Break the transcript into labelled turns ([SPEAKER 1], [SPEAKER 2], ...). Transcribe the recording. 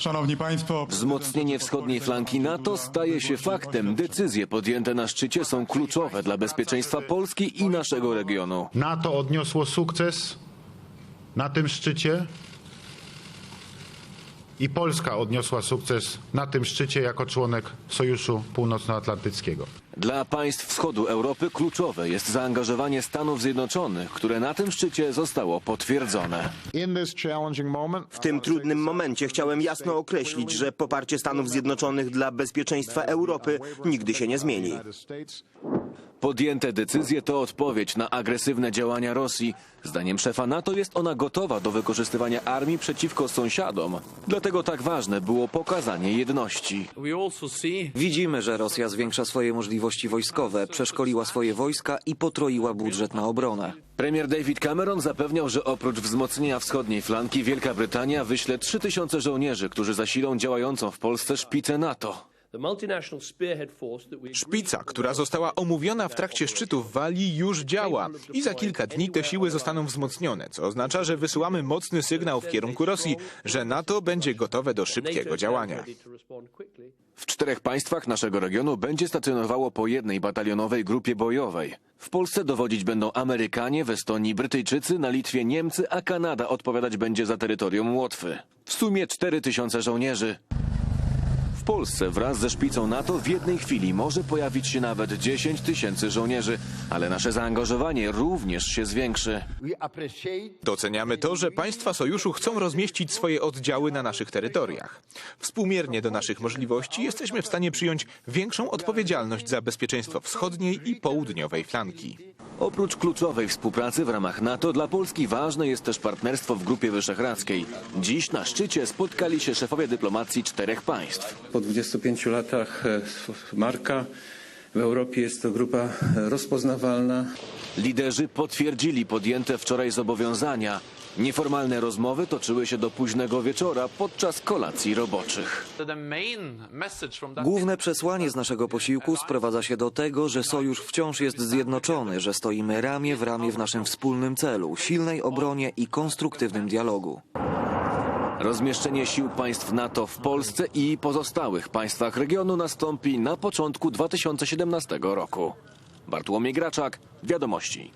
[SPEAKER 1] Szanowni Państwo,
[SPEAKER 2] Wzmocnienie wschodniej flanki NATO staje się faktem. Decyzje podjęte na szczycie są kluczowe dla bezpieczeństwa Polski i naszego regionu.
[SPEAKER 3] NATO odniosło sukces na tym szczycie i Polska odniosła sukces na tym szczycie jako członek Sojuszu Północnoatlantyckiego.
[SPEAKER 2] Dla państw wschodu Europy kluczowe jest zaangażowanie Stanów Zjednoczonych, które na tym szczycie zostało potwierdzone.
[SPEAKER 4] W tym trudnym momencie chciałem jasno określić, że poparcie Stanów Zjednoczonych dla bezpieczeństwa Europy nigdy się nie zmieni.
[SPEAKER 2] Podjęte decyzje to odpowiedź na agresywne działania Rosji. Zdaniem szefa NATO jest ona gotowa do wykorzystywania armii przeciwko sąsiadom. Dlatego tak ważne było pokazanie jedności.
[SPEAKER 5] Widzimy, że Rosja zwiększa swoje możliwości wojskowe, przeszkoliła swoje wojska i potroiła budżet na obronę.
[SPEAKER 2] Premier David Cameron zapewniał, że oprócz wzmocnienia wschodniej flanki Wielka Brytania wyśle 3000 żołnierzy, którzy zasilą działającą w Polsce szpicę NATO.
[SPEAKER 6] Szpica, która została omówiona w trakcie szczytu w Walii, już działa i za kilka dni te siły zostaną wzmocnione, co oznacza, że wysyłamy mocny sygnał w kierunku Rosji, że NATO będzie gotowe do szybkiego działania.
[SPEAKER 2] W czterech państwach naszego regionu będzie stacjonowało po jednej batalionowej grupie bojowej. W Polsce dowodzić będą Amerykanie, w Estonii Brytyjczycy, na Litwie Niemcy, a Kanada odpowiadać będzie za terytorium Łotwy. W sumie 4000 żołnierzy. Polsce wraz ze szpicą NATO w jednej chwili może pojawić się nawet 10 tysięcy żołnierzy, ale nasze zaangażowanie również się zwiększy.
[SPEAKER 6] Doceniamy to, że państwa sojuszu chcą rozmieścić swoje oddziały na naszych terytoriach. Współmiernie do naszych możliwości jesteśmy w stanie przyjąć większą odpowiedzialność za bezpieczeństwo wschodniej i południowej flanki.
[SPEAKER 2] Oprócz kluczowej współpracy w ramach NATO dla Polski ważne jest też partnerstwo w Grupie Wyszehradzkiej. Dziś na szczycie spotkali się szefowie dyplomacji czterech państw.
[SPEAKER 7] Po 25 latach e, marka w Europie jest to grupa rozpoznawalna.
[SPEAKER 2] Liderzy potwierdzili podjęte wczoraj zobowiązania. Nieformalne rozmowy toczyły się do późnego wieczora podczas kolacji roboczych.
[SPEAKER 5] Główne przesłanie z naszego posiłku sprowadza się do tego, że sojusz wciąż jest zjednoczony, że stoimy ramię w ramię w naszym wspólnym celu silnej obronie i konstruktywnym dialogu.
[SPEAKER 2] Rozmieszczenie sił państw NATO w Polsce i pozostałych państwach regionu nastąpi na początku 2017 roku. Bartłomiej Graczak, Wiadomości.